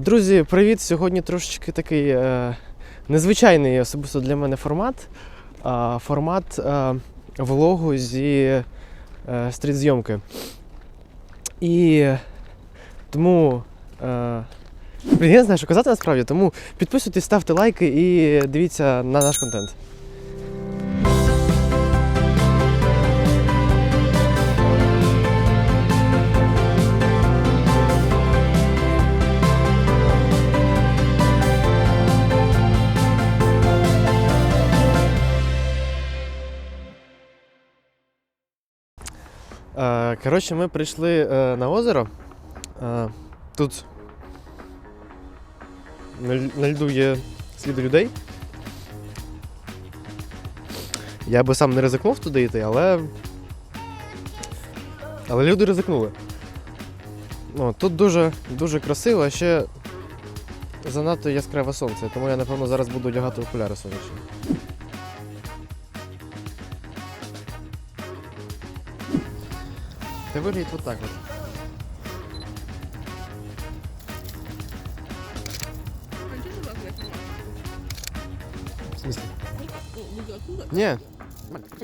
Друзі, привіт! Сьогодні трошечки такий е, незвичайний особисто для мене формат. Формат е, влогу зі е, стріт-зйомки. І тому. Я не знаю, що казати насправді, тому підписуйтесь, ставте лайки і дивіться на наш контент. Коротше, ми прийшли е, на озеро. Е, Тут на, льду є сліди людей. Я би сам не ризикнув туди йти, але. Але люди ризикнули. Ну, тут дуже, дуже красиво, а ще занадто яскраве сонце, тому я напевно зараз буду одягати окуляри сонячні. Це виглядить от так от. В смысле? Не. Не,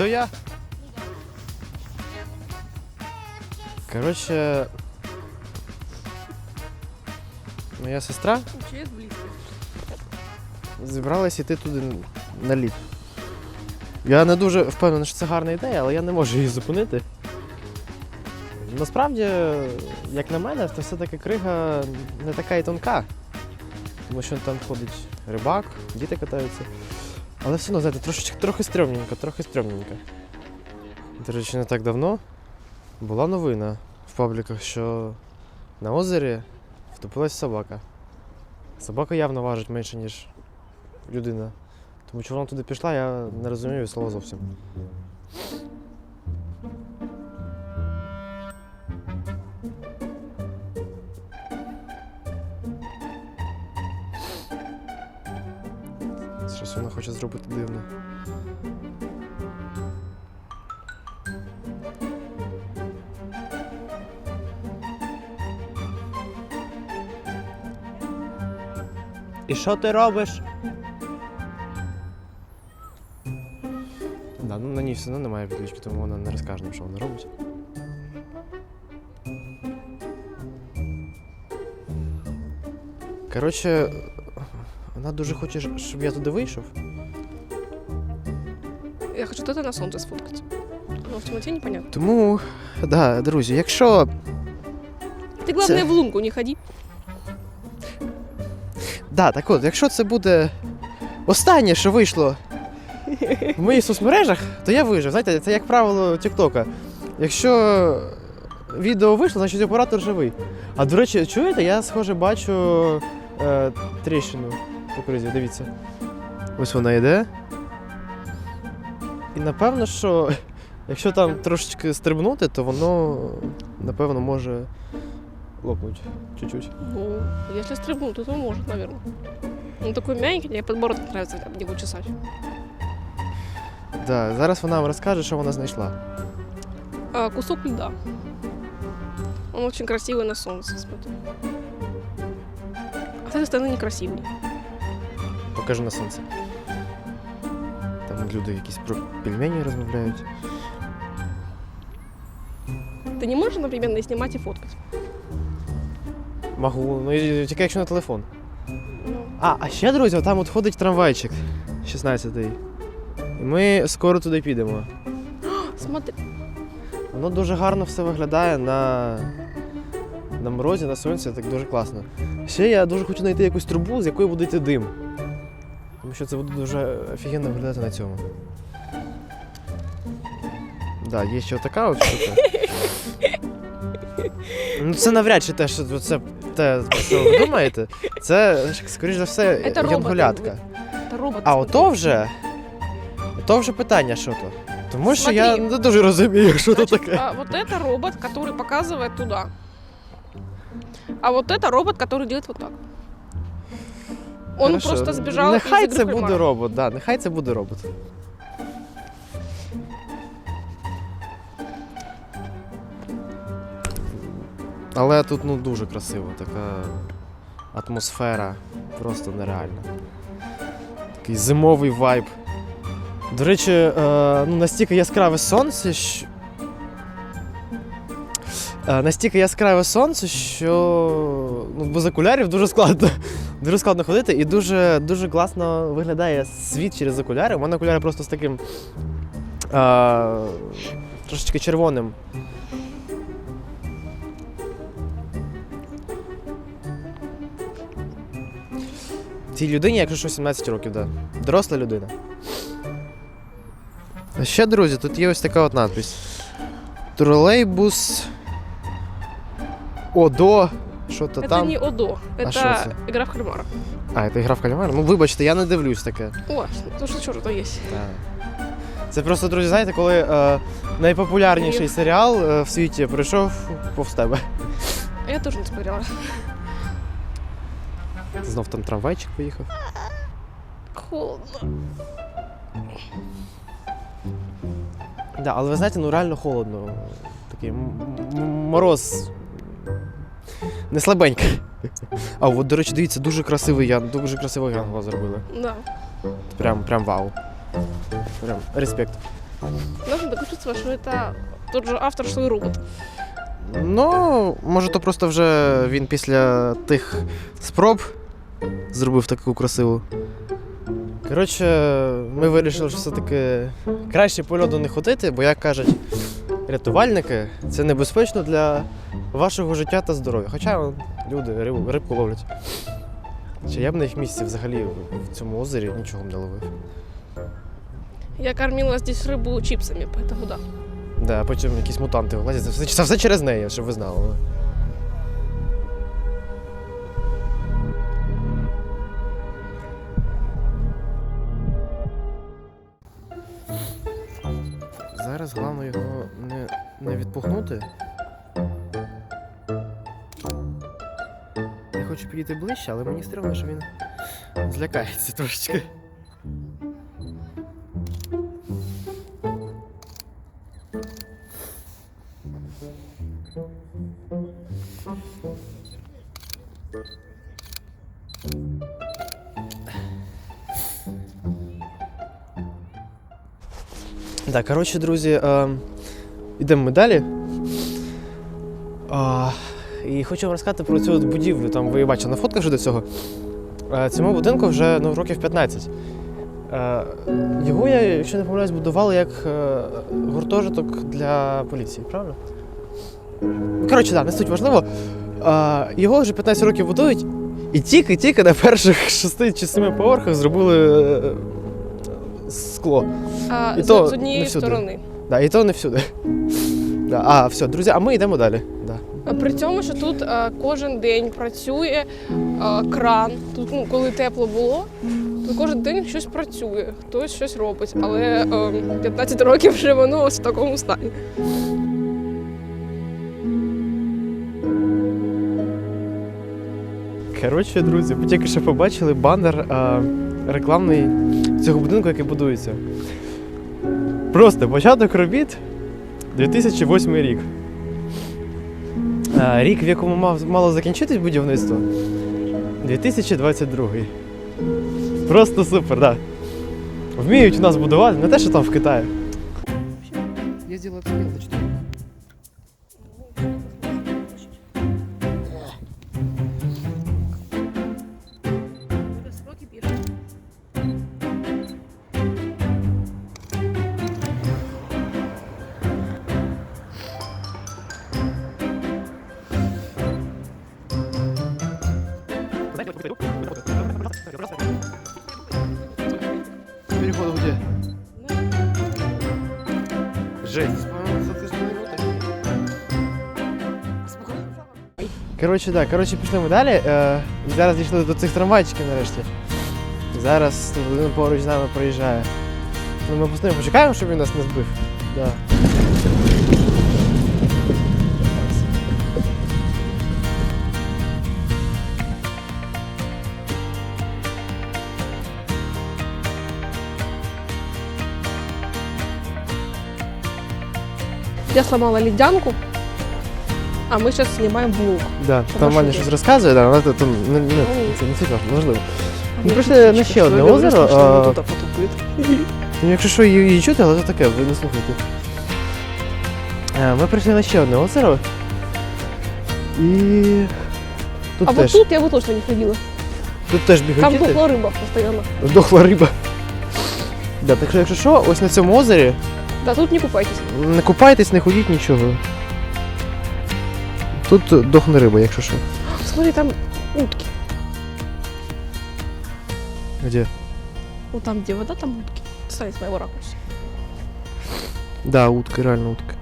Все я. Коротше. Моя сестра зібралась іти туди на лід. Я не дуже впевнений, що це гарна ідея, але я не можу її зупинити. Насправді, як на мене, то все-таки крига не така і тонка. Тому що там ходить рибак, діти катаються. Але все одно, знаєте, трошечки, трохи стрьомненько, трохи стрьомненько. До речі, не так давно була новина в пабліках, що на озері втопилась собака. Собака явно важить менше, ніж людина. Тому що вона туди пішла, я не розумію слова зовсім. Щось вона хоче зробити дивне. І що ти робиш? Да, ну на ній все одно немає відлічки, тому вона не розкаже нам, що вона робить. Коротше, вона дуже хоче, щоб я туди вийшов. Я хочу тут на солнце сфоткать. Но в темноте непонятно. Тому, да, друзі, якщо Ты главное Це- в лунку не ходи. Да, так от, якщо це буде останнє, що вийшло в моїх соцмережах, то я вижив. Знаєте, це як правило Тіктока. Якщо відео вийшло, значить оператор живий. А до речі, чуєте, я схоже бачу е, тріщину по кризі, дивіться. Ось вона йде. І напевно, що якщо там трошечки стрибнути, то воно напевно може лопнуть чуть-чуть. Ну, если стрибнуть, то, то может, наверное. Он такой мягенький, мне подбородок нравится об него чесать. Да, зараз вона вам розкаже, що вона знайшла. А, кусок льда. Он очень красивый на солнце, смотри. А с этой стороны некрасивый. Покажи на сонце. Там люди якісь про пельмені розмовляють. Ты не можешь одновременно и снимать, и фоткать? Могу, ну і- тільки якщо на телефон. Ну, А, а ще, друзі, там от ходить трамвайчик 16-й. І ми скоро туди підемо. смотри. Воно дуже гарно все виглядає на, на морозі, на сонці, так дуже класно. Ще я дуже хочу знайти якусь трубу, з якої буде йти дим. Тому що це буде дуже офігенно виглядати на цьому. Да, є ще така от штука. Ну, це навряд чи те, що це те, про що ви думаєте. Це, скоріш за все, Це робот, янгулятка. Это робот. А смотри. ото вже. Ото вже питання, що то. Тому що я Смотри. не дуже розумію, що то Значит, таке. а, вот это робот, который показывает туда. А вот это робот, который делает вот так. Он Хорошо. просто сбежал Нехай из це буде кальмара. робот, да, нехай це буде робот. Але тут ну дуже красиво, така атмосфера просто нереальна. Такий зимовий вайб. До речі, е, ну, настільки яскраве сонце, що. Е, настільки яскраве сонце, що ну, без окулярів дуже складно. Дуже складно ходити і дуже, дуже класно виглядає світ через окуляри. У мене окуляри просто з таким е, трошечки червоним. Цій людині, якщо що 17 років, да. Доросла людина. А ще, друзі, тут є ось така от надпись. Тролейбус. Одо. Що то Это там. не ОДО, А шо это это? игра в кальмара. А, це гра в кальмар? Ну, вибачте, я не дивлюсь таке. О, то что что-то есть. Так. Це просто, друзі, знаєте, коли е, найпопулярніший серіал е, в світі прийшов повз тебе. А Я тоже не смотрела. Знов там трамвайчик поїхав. Холодно. Да, але ви знаєте, ну реально холодно. Такий м- м- мороз. Не слабенький. А от, до речі, дивіться, дуже красивий ян, дуже красивий янгол зробили. Да. Прям, прям вау. Прям респект. Нужно докрутиться, что это тот же автор, что и робот. Ну, може, то просто вже він після тих спроб зробив таку красиву. Коротше, ми вирішили, що все-таки краще по льоду не ходити, бо, як кажуть рятувальники, це небезпечно для вашого життя та здоров'я. Хоча люди рибу, рибку ловлять. Чи я б на їх місці взагалі в цьому озері нічого б не ловив. Я кормила здесь рыбу чипсами, поэтому да. Да, а потім якісь мутанти вилазять. Це все, це все через неї, щоб ви знали. Зараз головне його не, не відпухнути. хочу підійти ближче, але мені стрімно, що він злякається трошечки. Так, коротше, друзі, е, йдемо ми далі. І хочу вам розказати про цю от будівлю. Там ви бачили на фотках вже до цього. Е, цьому будинку вже ну, років 15. Е, його, я, якщо не помиляюсь, будували як е, гуртожиток для поліції, правильно? Коротше, так, не суть важливо. Його вже 15 років будують, і тільки-тільки на перших 6 чи 7 поверхах зробили скло. А И с, то с одной не всюди. стороны. Да, і то не всюди. Да. А, все, друзі, а ми йдемо далі. Да. При цьому, що тут а, кожен день працює а, кран. Тут, ну, коли тепло було, то кожен день щось працює, хтось щось робить. Але е, 15 років вже воно ось в такому стані. Коротше, друзі, ви тільки що побачили банер а, рекламний цього будинку, який будується. Просто початок робіт 2008 рік. Рік, в якому мав, мало закінчитись будівництво 2022. Просто супер, так. Да. Вміють у нас будувати, не те, що там в Китаї. Я сделал Коротше, так, коротше, пішли ми далі. Е, і зараз дійшли до цих трамвайчиків нарешті. Зараз тут один поруч з нами проїжджає. Ну, ми постійно почекаємо, щоб він нас не збив. Да. Я сломала ледянку, А ми зараз знімаємо влог. Да, там Ваня щось розказує, да, але це, не, не, це не суть важливо, можливо. Ми прийшли на ще одне озеро. а. Ну, якщо що, її, її чути, але це таке, ви не слухайте. Е, Ми прийшли на ще одне озеро. І. Тут А вот теж. тут я бы точно не ходила. Тут теж Там бігають дохла рыба постоянно. Дохла риба. Да, так що, якщо що, ось на цьому озері Да, тут не купайтесь. не купайтесь, не ходіть нічого. Тут дохне риба, якщо що. Смотри, там утки. Где? Ну там, где вода, там утки. Смотри, с моего ракурса. Да, утка, реально утка.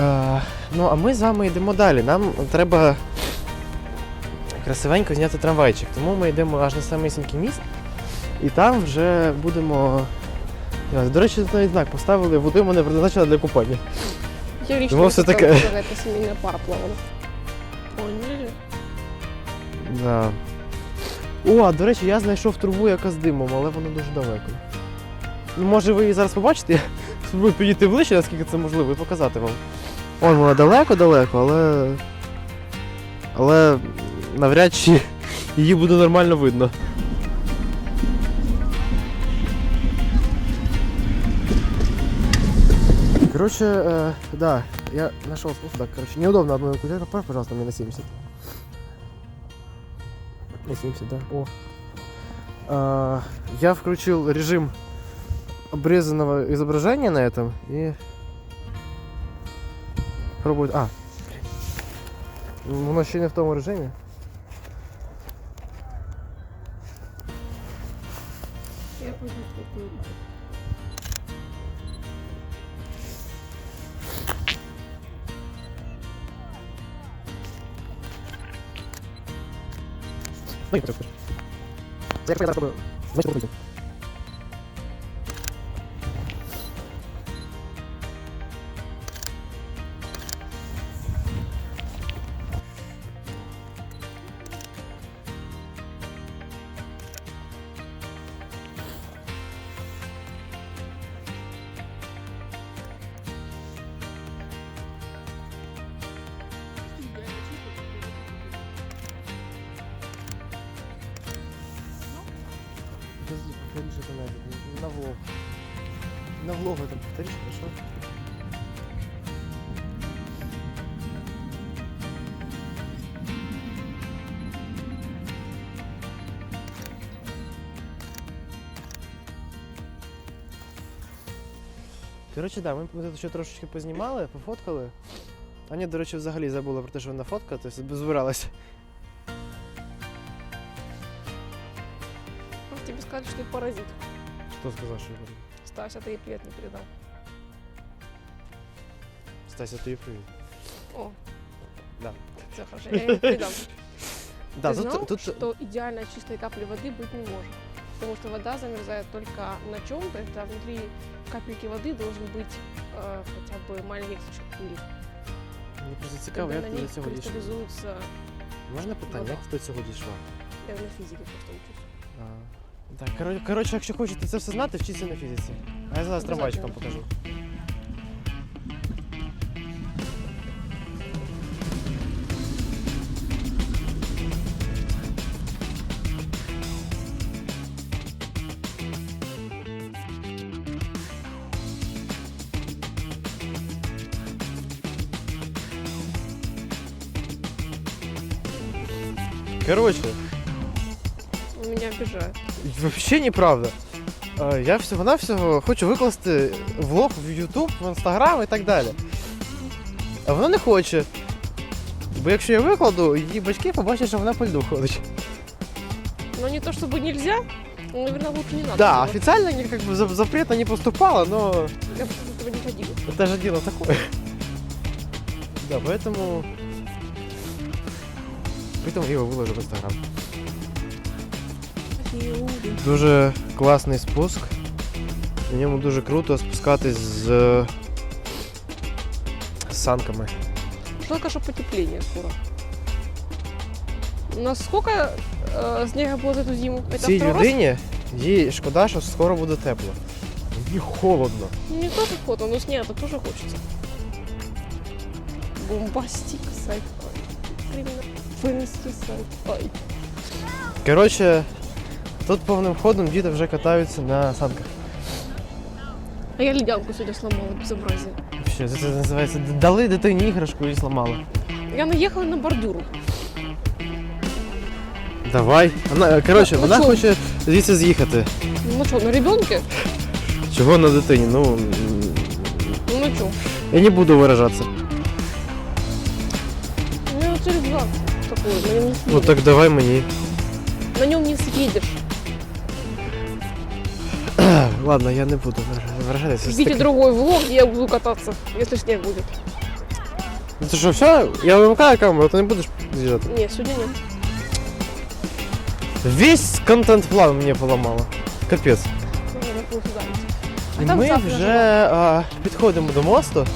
А, ну, а ми з вами йдемо далі. Нам треба красивенько зняти трамвайчик. Тому ми йдемо аж на самісінький міст. І там вже будемо. До речі, тут навіть знак поставили, воду мене предназначена для купання. Я Ну, все таке. какая-то семейная пара плавала. Ой, Да. О, а до речі, я знайшов трубу, яка з димом, але вона дуже далеко. Ну, може ви її зараз побачите, я спробую підійти ближче, наскільки це можливо, і показати вам. Вон вона далеко-далеко, але. Але навряд чи її буде нормально видно. Короче, э, да, я нашел способ, так, короче, неудобно одной рукой. Отправь, пожалуйста, мне на 70. На 70, да. О. А, я включил режим обрезанного изображения на этом и пробую. А. Воно ще не в тому режимі. Я Ну, і потрібно. Це як На влог это повторишь, хорошо? Коротше, да, ми, ми тут ще трошечки познімали, пофоткали. Аня, до речі, взагалі забула про те, що вона фотка, тобто збиралася. Ну, Тебе сказали, что ты паразит. Хто сказав, що я говорю? Стася, ты ей привет не передал. Стася, тобі привіт. О. Да. Все хорошо, я ей не передам. Да, Ты тут, знал, тут что идеально чистой капли воды быть не может? Потому что вода замерзает только на чем-то, это внутри капельки воды должен быть э, хотя бы маленький кусочек пыли. мені просто цікаво, Когда як на ти ней до цього дійшов. кристаллизуется Можна питання, як ти до цього дійшла? Я на фізиці просто учусь. А, Так, коро- коротше, якщо хочете це все знати, вчіться на фізиці. А я зараз трамвайчиком покажу. Обижают. Вообще неправда. Е, Я всього-навсього хочу викласти влог в YouTube, в Instagram і так далі. А вона не хоче. Бо якщо я викладу, її батьки побачать, що вона по льду ходить. Но не то чтобы нельзя, но, наверное, лучше не надо. Да, было. официально не, как бы, за- запрета не поступало, но Я просто этого не ходила. это же дело такое. Да, поэтому... Поэтому я його виложу в Instagram. Дуже класний спуск. На ньому дуже круто спускатись з, з санками. Только что потепление скоро. Насколько э, снега было за эту зиму? Это Цій второй раз? людині їй шкода, що скоро буде тепло. Мені холодно. Ну, Не то, что фото, но снега-то тоже хочется. Бомбастик, сайфай. Именно фэнси сайфай. Коротше, тут повним ходом діти вже катаються на санках. А я ледянку сегодня сломала, безобразие. Що це, називається? Дали дитині іграшку і зламали. Я наехала на бордюр. Давай. Вона, коротше, Ну, вона чого? хоче звідси з'їхати. Ну что, на ребенке? Чого на дитині? Ну. м, Ну что? Я не буду виражатися. У меня вот рюкзак такой, на нем не Ну съедешь. так давай мені. На нем не съедешь. Ладно, я не буду виражатися. Це Ждите другой влог, я буду кататься, если снег будет. Ну Це що, все? Я вимикаю камеру, ти не будеш з'їжджати. Не, сегодня нет. Весь контент-план мені поламало. Капець. Ну. А І ми вже а, підходимо до мосту.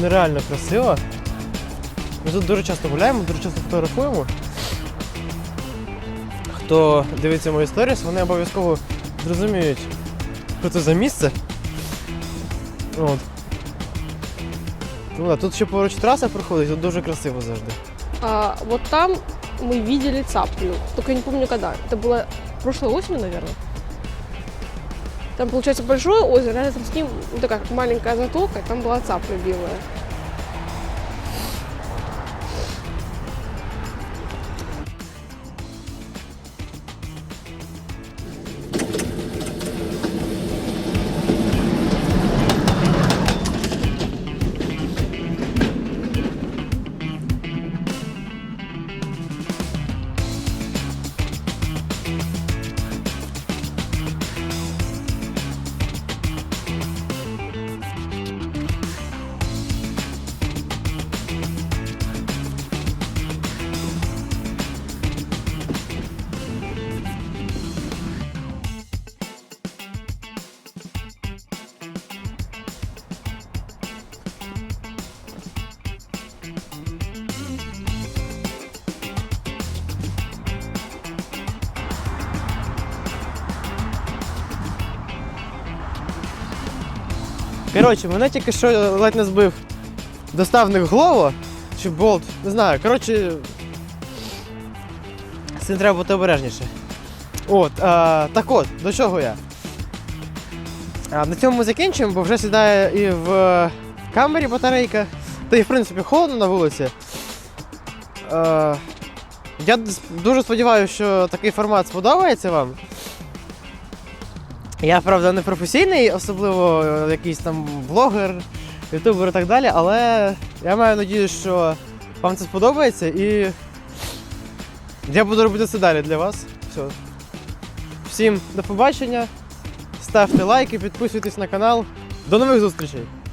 Нереально красиво. Ми тут дуже часто гуляємо, дуже часто фотографуємо. Хто дивиться мої сторіс, вони обов'язково зрозуміють, що це за місце. От. Ну, да, тут ще поруч траса проходить, тут дуже красиво завжди. А, вот там мы видели цаплю. Только я не помню когда. Это было прошлой осенью, наверное. Там, получается, большое озеро, рядом с ним ну, такая маленькая затока, там была цапля белая. Коротше, мене тільки що ледь не збив доставник Глово чи болт, не знаю. Коротше, з цим треба бути обережніше. От, а, так от, до чого я? А, на цьому ми закінчуємо, бо вже сідає і в камері батарейка, та і в принципі холодно на вулиці. А, я дуже сподіваюся, що такий формат сподобається вам. Я, правда, не професійний, особливо е, якийсь там блогер, ютубер і так далі, але я маю надію, що вам це сподобається і я буду робити це далі для вас. Все. Всім до побачення, ставте лайки, підписуйтесь на канал. До нових зустрічей!